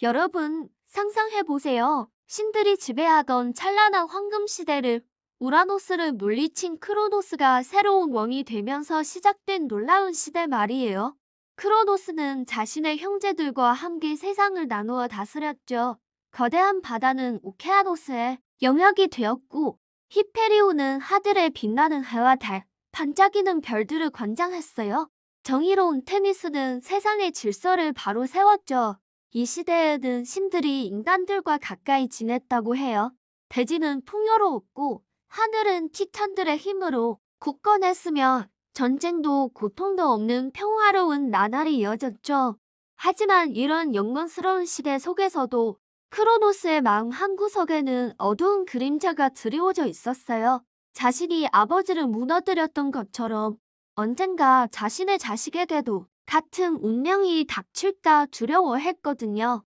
여러분, 상상해보세요. 신들이 지배하던 찬란한 황금 시대를 우라노스를 물리친 크로노스가 새로운 왕이 되면서 시작된 놀라운 시대 말이에요. 크로노스는 자신의 형제들과 함께 세상을 나누어 다스렸죠. 거대한 바다는 오케아노스의 영역이 되었고, 히페리온은 하늘에 빛나는 해와 달, 반짝이는 별들을 관장했어요. 정의로운 테미스는 세상의 질서를 바로 세웠죠. 이 시대에는 신들이 인간들과 가까이 지냈다고 해요. 대지는 풍요로웠고 하늘은 티탄들의 힘으로 굳건했으며 전쟁도 고통도 없는 평화로운 나날이 이어졌죠. 하지만 이런 영광스러운 시대 속에서도 크로노스의 마음 한구석에는 어두운 그림자가 드리워져 있었어요. 자신이 아버지를 무너뜨렸던 것처럼 언젠가 자신의 자식에게도 같은 운명이 닥칠까 두려워했거든요.